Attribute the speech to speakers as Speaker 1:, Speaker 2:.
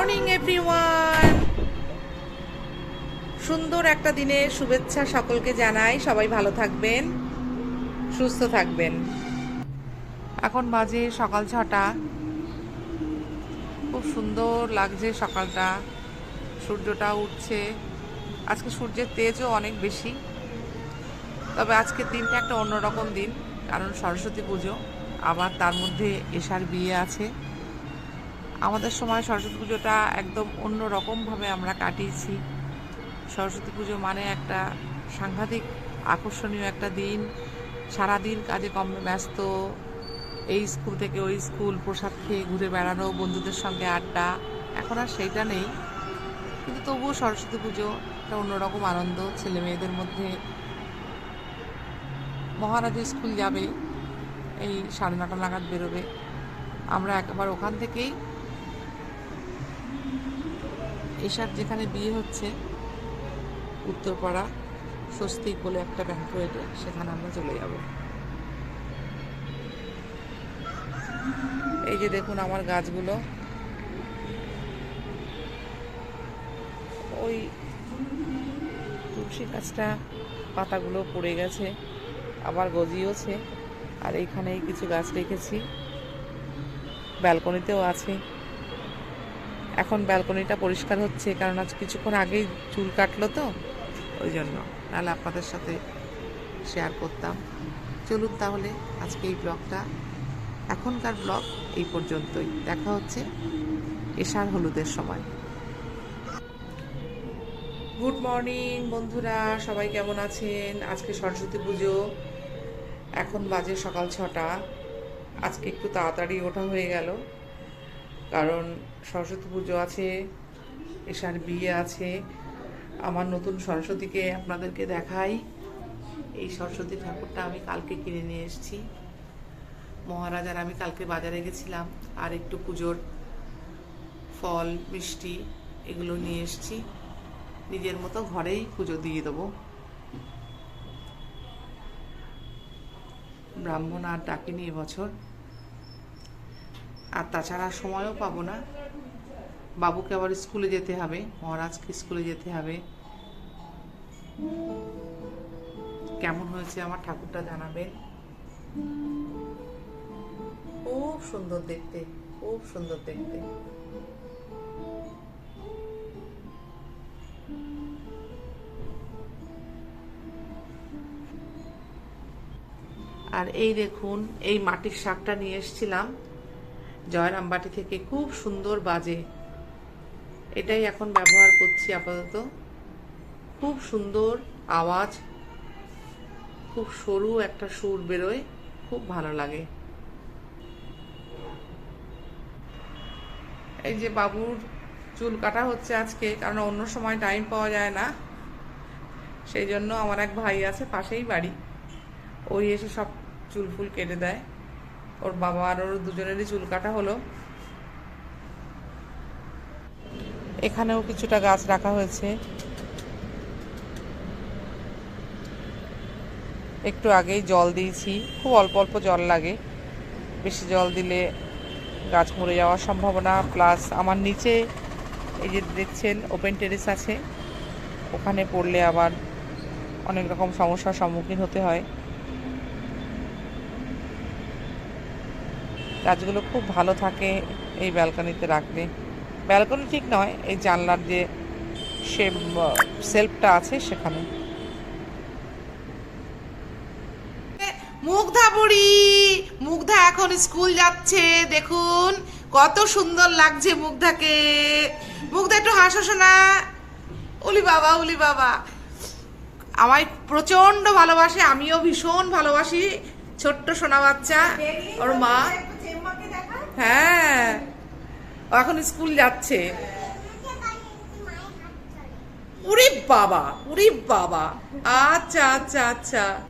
Speaker 1: Morning, everyone. সুন্দর একটা দিনের শুভেচ্ছা সকলকে জানাই। সবাই ভালো থাকবেন, সুস্থ থাকবেন। এখন বাজে সকাল ছটা। খুব সুন্দর লাগছে সকালটা। সূর্যটা উঠছে। আজকে সূর্যের তেজও অনেক বেশি। তবে আজকের দিনটা একটা অন্যরকম দিন, কারণ সরস্বতী পুজো। আবার তার মধ্যে এশার বিয়ে আছে। আমাদের সময় সরস্বতী পুজোটা একদম অন্য রকমভাবে আমরা কাটিয়েছি। সরস্বতী পুজো মানে একটা সাংঘাতিক আকর্ষণীয় একটা দিন। সারাদিন কাজে কমে ব্যস্ত, এই স্কুল থেকে ওই স্কুল, প্রসাদ খেয়ে ঘুরে বেড়ানো, বন্ধুদের সঙ্গে আড্ডা। এখন আর সেইটা নেই। কিন্তু তবুও সরস্বতী পুজো একটা অন্যরকম আনন্দ। ছেলে মেয়েদের মধ্যে মহারাজ স্কুল যাবে, এই সাড়ে নটা নাগাদ বেরোবে। আমরা একবার ওখান থেকেই এসব যেখানে বিয়ে হচ্ছে, উত্তরপাড়া, স্বস্তিক বলে একটা ব্যাংকুয়েটে সেখানে আমরা চলে যাব। এই যে দেখুন আমার গাছগুলো। ওই তুলসী গাছটা, পাতাগুলো পড়ে গেছে, আবার গজিয়েছে, আর এইখানেই কিছু গাছ রেখেছি। ব্যালকনিতেও আছে। এখন ব্যালকনিটা পরিষ্কার হচ্ছে কারণ আজ কিছুক্ষণ আগেই চুল কাটলো তো, ওই জন্য। নাহলে আপনাদের সাথে শেয়ার করতাম। চলুন তাহলে আজকে এই ব্লগটা, এখনকার ব্লগ এই পর্যন্তই। দেখা হচ্ছে এশার হলুদের সময়। গুড মর্নিং বন্ধুরা, সবাই কেমন আছেন? আজকে সরস্বতী পুজো, এখন বাজে সকাল ছটা। আজকে একটু তাড়াতাড়ি ওঠা হয়ে গেল। কারণ সরস্বতী পুজো আছে এশার বিয়ে আছে। আমার নতুন সরস্বতীকে আপনাদেরকে দেখাই। এই সরস্বতী ঠাকুরটা আমি কালকে কিনে নিয়ে এসেছি। মহারাজার আমি কালকে বাজারে গেছিলাম আর একটু পুজোর ফল, মিষ্টি এগুলো নিয়ে এসেছি। নিজের মতো ঘরেই পুজো দিয়ে দেবো। ব্রাহ্মণ আর ডাকিনি এবছর। আর তাছাড়া সময়ও পাবো না। বাবুকে আবার স্কুলে যেতে হবে মহারাজকে স্কুলে যেতে হবে। কেমন হয়েছে আমার ঠাকুরটা জানাবেন? খুব সুন্দর দেখতে খুব সুন্দর দেখতে। আর এই দেখুন এই মাটির শাকটা নিয়ে এসেছিলাম। জয়রামবাটি থেকে খুব সুন্দর বাজে। এটাই এখন ব্যবহার করছি আপাতত। খুব সুন্দর আওয়াজ, খুব সরু একটা সুর বেরোয়, খুব ভালো লাগে। এই যে বাবুর চুল কাটা হচ্ছে আজকে, কারণ অন্য সময় টাইম পাওয়া যায় না। সেই জন্য আমার এক ভাই আছে, পাশেই বাড়ি। ওই এসে সব চুল ফুল কেটে দেয়। ওর বাবা আর ওর দুজনেরই চুল কাটা হলো। এখানেও কিছুটা গাছ রাখা হয়েছে। একটু আগেই জল দিয়েছি। খুব অল্প অল্প জল লাগে। বেশি জল দিলে গাছ মরে যাওয়ার সম্ভাবনা। প্লাস আমার নিচে এই যে দেখছেন ওপেন টেরেস আছে। ওখানে পড়লে আবার অনেক রকম সমস্যার সম্মুখীন হতে হয়। গাছগুলো খুব ভালো থাকে এই ব্যালকনিতে রাখলে। ব্যালকনি ঠিক নয়, এই জানলার যে সে সেলফটা আছে সেখানে। মুগ্ধা বুড়ি, মুগ্ধা এখন স্কুল যাচ্ছে, দেখুন কত সুন্দর লাগছে মুগ্ধাকে। মুগ্ধা একটু হাসো শোনা উলি বাবা উলি বাবা। আমায় প্রচণ্ড ভালোবাসে, আমিও ভীষণ ভালোবাসি ছোট্ট সোনা বাচ্চা, ওর মা। হ্যাঁ। এখন স্কুল যাচ্ছে। উরে বাবা উরে বাবা। আচ্ছা আচ্ছা আচ্ছা।